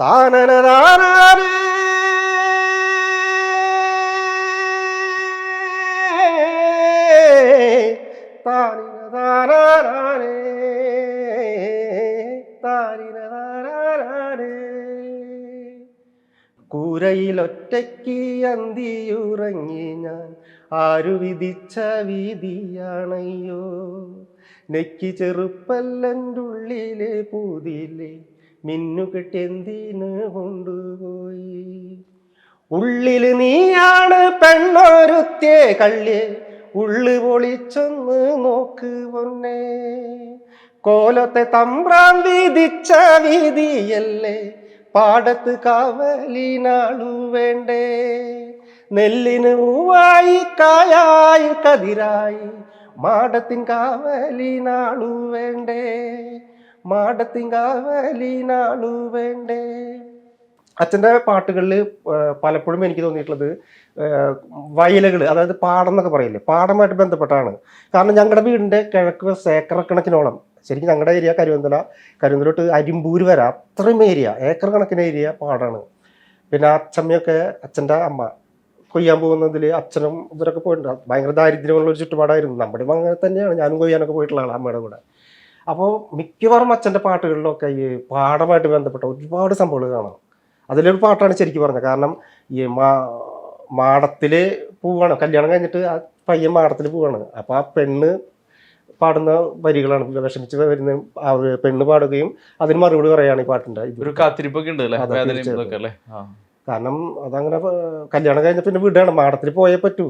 താനന താനാനേ. താനിന താനാനാനേ. താനിന താനാനാനേ. കൂരയിലൊറ്റയ്ക്ക് അന്തിയുറങ്ങി ഞാൻ ആരു വിധിച്ച വീതിയാണയ്യോ നെക്കി ചെറുപ്പല്ലന്റെ ഉള്ളിലെ മിന്നുകെട്ടെന്തിന് കൊണ്ടുപോയി. ഉള്ളിൽ നീയാണ് പെണ്ണൊരുത്തേ കള്ളിയെ. ഉള്ളു പൊളിച്ചൊന്ന് നോക്ക് പൊന്നെ. കോലത്തെ തമ്പ്രാൻ വിധിച്ച വീതിയല്ലേ പാടത്ത് കാവലിനാളു വേണ്ടേ. നെല്ലിന് പൂവായി കായായി കതിരായി. മാടത്തിൻ കാവലിനാളു വേണ്ടേ. മാടത്തിൻ കാവലിനാളു വേണ്ടേ? അച്ഛന്റെ പാട്ടുകളിൽ പലപ്പോഴും എനിക്ക് തോന്നിയിട്ടുള്ളത് വയലുകൾ അതായത് പാടം എന്നൊക്കെ പറയില്ലേ? പാടമായിട്ട് ബന്ധപ്പെട്ടാണ്. കാരണം ഞങ്ങളുടെ വീടിന്റെ കിഴക്ക് സേക്കർ കണക്കിനോളം ശരിക്കും ഞങ്ങളുടെ ഏരിയ കരുവന്തല കരുവന്തലോട്ട് അരിമ്പൂര് വരെ അത്രയും ഏരിയ ഏക്കർ കണക്കിന് ഏരിയ പാടാണ്. പിന്നെ അച്ഛമ്മയൊക്കെ അച്ഛന്റെ അമ്മ കൊയ്യാൻ പോകുന്നതിൽ അച്ഛനും ഇവരൊക്കെ പോയിട്ടുണ്ട്. ഭയങ്കര ദാരിദ്ര്യമുള്ള ഒരു ചുറ്റുപാടായിരുന്നു. നമ്മുടെ അങ്ങനെ തന്നെയാണ്. ഞാനും കൊയ്യാനൊക്കെ പോയിട്ടുള്ള ആളാണ് അമ്മയുടെ കൂടെ. അപ്പോൾ മിക്കവാറും അച്ഛന്റെ പാട്ടുകളിലൊക്കെ ഈ പാടമായിട്ട് ബന്ധപ്പെട്ട ഒരുപാട് സംഭവങ്ങൾ കാണാം. അതിലൊരു പാട്ടാണ് ശരിക്കും പറഞ്ഞത്. കാരണം ഈ മാ മാടത്തിൽ പോവാണ്. കല്യാണം കഴിഞ്ഞിട്ട് ആ പയ്യൻ മാടത്തിൽ പോവാണ്. അപ്പോൾ ആ പെണ്ണ് പാടുന്ന വരികളാണ്. വിഷമിച്ച് വരുന്ന ആ പെണ്ണ് പാടുകയും അതിന് മറുപടി പറയുകയാണ് ഈ പാട്ടിന്റെ ഒരു കാത്തിരിപ്പൊക്കെ ഉണ്ട്. കാരണം അതങ്ങനെ കല്യാണം കഴിഞ്ഞ പിന്നെ വിടുകയാണ് മാടത്തിൽ പോയേ പറ്റൂ.